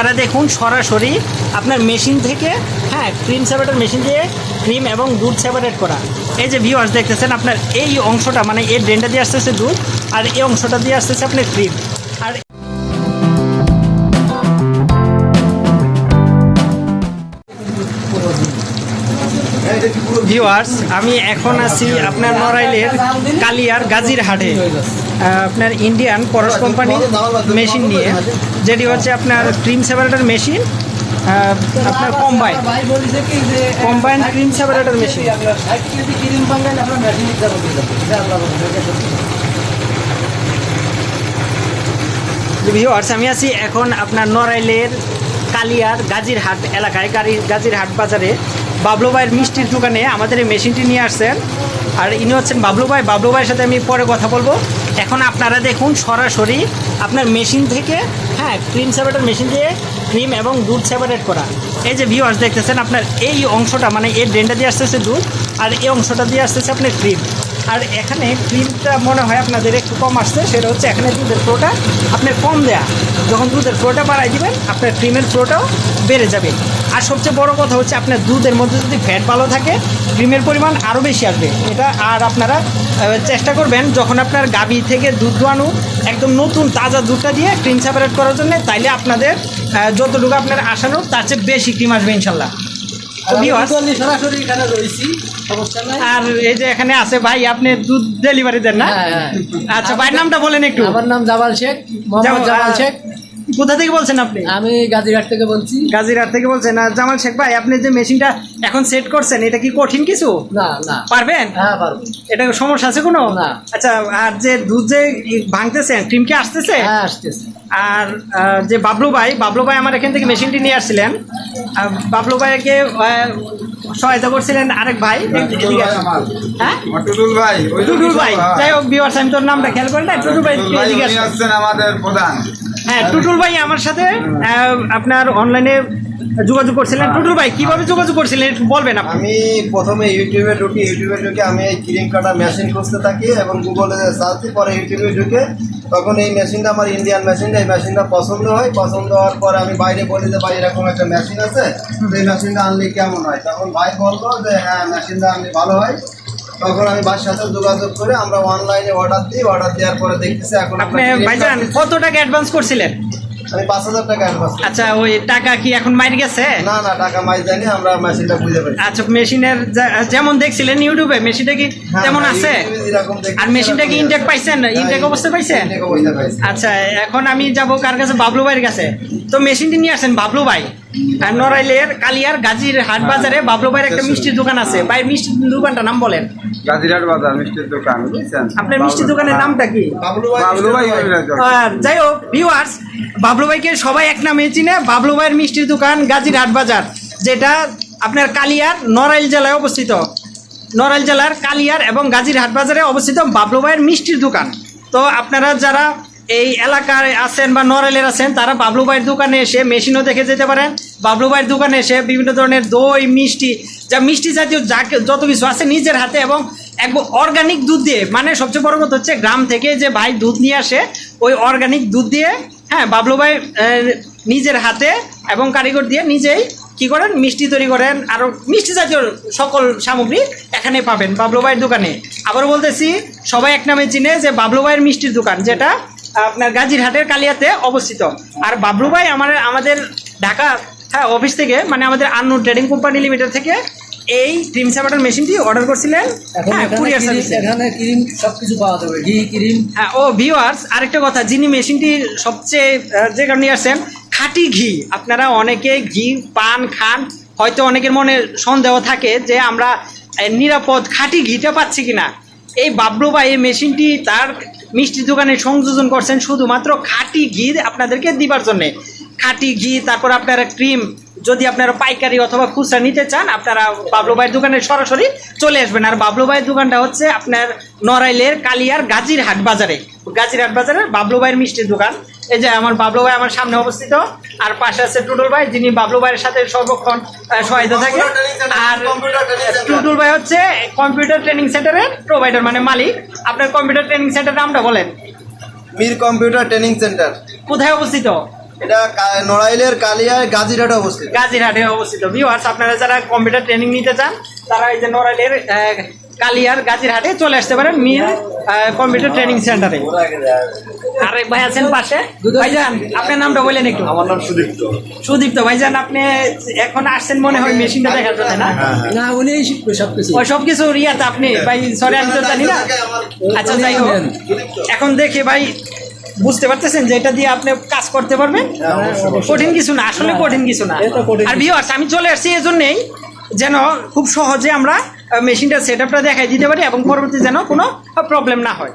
আপনারা দেখুন সরাসরি আপনার মেশিন থেকে হ্যাঁ ক্রিম সেপারেটার মেশিন দিয়ে ক্রিম এবং দুধ সেপারেট করা। এই যে ভিউয়ার্স দেখতেছেন, আপনার এই অংশটা মানে এই ড্রেনটা দিয়ে আসতেছে দুধ, আর এই অংশটা দিয়ে আসতেছে আপনার ক্রিম আর ভিউয়ার্স আমি এখন আছি আপনার নড়াইলের কালিয়ার গাজীর হাটে আপনার ইন্ডিয়ান পরশ কোম্পানির মেশিন নিয়ে, যেটি হচ্ছে আপনার ক্রিম সেপারেটর মেশিন আপনার combine combine cream separator machine viewers আমি আছি এখন আপনার নড়াইলের কালিয়ার গাজীর হাট এলাকায় গাড়ি হাট বাজারে। বাবলু ভাইয়ের মিষ্টির দোকানে আমাদের এই মেশিনটি নিয়ে আসছেন। আর ইনি হচ্ছেন বাবলু ভাই। বাবলু ভাইয়ের সাথে আমি পরে কথা বলব। এখন আপনারা দেখুন সরাসরি আপনার মেশিন থেকে হ্যাঁ ক্রিম সেপারেটর মেশিন দিয়ে ক্রিম এবং দুধ সেপারেট করা। এই যে ভিউয়ার্স দেখতেছেন, আপনার এই অংশটা মানে এই ড্রেনটা দিয়ে আসতেছে দুধ, আর এই অংশটা দিয়ে আসতেছে আপনার ক্রিম। আর এখানে ক্রিমটা মনে হয় আপনাদের একটু কম আসছে সেটা হচ্ছে এখানে দুধের ফ্লোটা আপনার কম দেয়া। যখন দুধের ফ্লোটা বাড়াই দিবেন আপনার ক্রিমের ফ্লোটাও বেড়ে যাবে। আর সবচেয়ে বড় কথা হচ্ছে আপনার দুধের মধ্যে যদি ফ্যাট ভালো থাকে ক্রিমের পরিমাণ আরও বেশি আসবে। এটা আর আপনারা চেষ্টা করবেন যখন আপনার গাভী থেকে দুধ দোয়ানো একদম নতুন তাজা দুধটা দিয়ে ক্রিম সেপারেট করার জন্য তাইলে আপনাদের যতটুকু আপনার আসানো তার চেয়ে বেশি ক্রিম আসবে ইনশাল্লাহ। সরাসরি এখানে রয়েছি। আর এই যে এখানে আছে ভাই আপনি দুধ ডেলিভারি দেন না? হ্যাঁ, হ্যাঁ। আচ্ছা ভাইয়ের নামটা বলেন একটু। আমার নাম জামাল শেখ মোহাম্মদ জামাল- শেখ। কোথা থেকে বলছেন আপনি? আমি গাজীঘাট থেকে বলছি। গাজীরহাট থেকে বলছেন। আর জামাল শেখ ভাই আপনি যে মেশিনটা এখন সেট করছেন এটা কি কঠিন কিছু? না না। পারবেন? হ্যাঁ পারব। এটা সমস্যা আছে কোনো? না। আচ্ছা আর যে দুধ যে ভাঙতেছেন ক্রিম কি আসতেছে? হ্যাঁ আসতেছে। আর যে বাবলু ভাই বাবলু ভাই আমার এখান থেকে মেশিনটি নিয়ে আসছিলেন। বাবলু ভাইকে সহায়তা করছিলেন আরেক ভাই। হ্যাঁ? টুটুল ভাই টুটুল ভাই। যাই হোক বিওয়ার্স আমি তোর নামটা খেয়াল করি না টুটুল ভাই আমাদের প্রধান। হ্যাঁ টুটুল ভাই আমার সাথে আপনার অনলাইনে যোগাযোগ করছিলেন। টুটুল ভাই কীভাবে যোগাযোগ করছিলেন একটু বলবেন আপনি? আমি প্রথমে ইউটিউবে ঢুকি ইউটিউবে ঢুকে আমি এই ক্রিম কাটা মেশিন খুঁজতে থাকি এবং গুগলে সার্চ দিই পরে ইউটিউবে ঢুকে তখন এই মেশিনটা আমার ইন্ডিয়ান মেশিনটা এই মেশিনটা পছন্দ হয়। পছন্দ হওয়ার পর আমি বাইরে বলি যে ভাই এরকম একটা মেশিন আছে এই মেশিনটা আনলে কেমন হয়? তখন ভাই বলল যে হ্যাঁ মেশিনটা আনলে ভালো হয়। তখন আমি ভাইয়ের সাথে যোগাযোগ করে আমরা অনলাইনে অর্ডার দিই। অর্ডার দেওয়ার পরে দেখতেছি এখন আপনি ভাইজান কত টাকা অ্যাডভান্স করছিলেন? আমি পাঁচ হাজার টাকা অ্যাডভান্স আচ্ছা ওই টাকা কি এখন মাইর গেছে? না না টাকা মাইর যায়নি আমরা মেশিনটা বুঝে আচ্ছা মেশিনের যেমন দেখছিলেন ইউটিউবে মেশিনটা কি যেমন তেমন আছে? আর মেশিনটা কি ইনটেক পাইছেন? ইনটেক অবস্থা পাইছেন। আচ্ছা এখন আমি যাব কার কাছে? বাবলু ভাইয়ের কাছে। তো মেশিনটি নিয়ে আসেন বাবলু ভাই আর নড়াইলের কালিয়ার গাজীর হাট বাজারে বাবলু ভাইয়ের একটা মিষ্টির দোকান আছে। ভাই মিষ্টির দোকানটা নাম বলেন। গাজিরাট বাজার মিষ্টির দোকান বুঝছেন? আপনার মিষ্টির দোকানের নামটা কি? বাবলু ভাই বাবলু যাই হোক ভিউয়ার্স বাবলু ভাইকে সবাই এক নামে চিনে বাবলু ভাইয়ের মিষ্টির দোকান গাজীর হাট বাজার যেটা আপনার কালিয়ার নড়াইল জেলায় অবস্থিত। নড়াইল জেলার কালিয়ার এবং গাজীর হাট বাজারে অবস্থিত বাবলু ভাইয়ের মিষ্টির দোকান। তো আপনারা যারা এই এলাকায় আছেন বা নরেলের আছেন, তারা বাবলু ভাইয়ের দোকানে এসে মেশিনও দেখে যেতে পারেন। বাবলু ভাইয়ের দোকানে এসে বিভিন্ন ধরনের দই, মিষ্টি, যা মিষ্টি জাতীয় যা যত কিছু আছে নিজের হাতে এবং একদম অর্গানিক দুধ দিয়ে মানে সবচেয়ে বড় কথা হচ্ছে গ্রাম থেকে যে ভাই দুধ নিয়ে আসে, ওই অর্গানিক দুধ দিয়ে হ্যাঁ বাবলু ভাই নিজের হাতে এবং কারিগর দিয়ে নিজেই কি করেন? মিষ্টি তৈরি করেন। আরও মিষ্টি জাতীয় সকল সামগ্রী এখানে পাবেন বাবলু ভাইয়ের দোকানে। আবার বলতেছি, সবাই এক নামে চিনে যে বাবলু ভাইয়ের মিষ্টির দোকান, যেটা আপনার গাজীরহাটের কালিয়াতে অবস্থিত। আর বাবলু ভাই আমার আমাদের ঢাকা হ্যাঁ অফিস থেকে মানে আমাদের আন্নু ট্রেডিং কোম্পানি লিমিটেড থেকে এই ক্রিম সাবাটার মেশিনটি অর্ডার করছিলেন। হ্যাঁ এখানে ক্রিম- সার্ভিসে এখানে পাওয়া যাবে ঘি ক্রিম হ্যাঁ ও ভিউয়ার্স আরেকটা কথা যিনি মেশিনটির সবচেয়ে যে কারণে আসছেন খাঁটি ঘি। আপনারা অনেকে ঘি পান খান হয়তো অনেকের মনে সন্দেহ থাকে যে আমরা নিরাপদ খাঁটি ঘিটা পাচ্ছি কিনা। এই বাবলু ভাই এই মেশিনটি তার মিষ্টি দোকানে সংযোজন করছেন শুধুমাত্র খাঁটি ঘি আপনাদেরকে দিবার জন্যে। খাঁটি ঘি, তারপর আপনারা ক্রিম যদি আপনারা পাইকারি অথবা খুচরা নিতে চান আপনারা বাবলু ভাইয়ের দোকানে সরাসরি চলে আসবেন। আর বাবলু ভাইয়ের দোকানটা হচ্ছে আপনার নড়াইলের কালিয়ার গাজীর হাট বাজারে। গাজীর হাট বাজারে বাবলু ভাইয়ের মিষ্টির দোকান। এই যে আমার বাবলু ভাই আমার সামনে অবস্থিত। আর পাশে আছে টুটুল ভাই যিনি বাবলু ভাইয়ের সাথে সর্বক্ষণ সহায়তা থাকে। আর টুটুল ভাই হচ্ছে কম্পিউটার ট্রেনিং সেন্টারের প্রোভাইডার মানে মালিক। আপনার কম্পিউটার ট্রেনিং সেন্টার নামটা বলেন। মির কম্পিউটার ট্রেনিং সেন্টার কোথায় অবস্থিত? এটা নড়াইলের কালিয়ায় গাজিরহাটে অবস্থিত। গাজীরহাটে অবস্থিত। ভিউয়ার্স আপনারা যারা কম্পিউটার ট্রেনিং নিতে চান তারা এই যে নড়াইলের আহ, কালিয়ার গাজীরহাটে চলে আসতে পারেন মিল কম্পিউটার ট্রেনিং সেন্টারে আরেক ভাই আছেন পাশে। ভাইজান আপনার নামটা বলেন একটু। আমার নাম সুদীপ্ত। সুদীপ্ত ভাইজান আপনি এখন আসছেন মনে হয় মেশিনটা দেখার জন্য না? না উনি শিখবে সব কিছু। ওই সব কিছু রিয়াতে আপনি ভাই সরি আমি তো জানি না। আচ্ছা যাই হোক। এখন দেখে ভাই বুঝতে পারতেছেন যে এটা দিয়ে আপনি কাজ করতে পারবেন? কঠিন কিছু না আসলে কঠিন কিছু না। আর ভিওয়ার্স আমি চলে আসছি এই জন্যেই যেন খুব সহজে আমরা মেশিনটা সেট আপটা দেখাই দিতে পারি এবং পরবর্তী যেন কোনো প্রবলেম না হয়।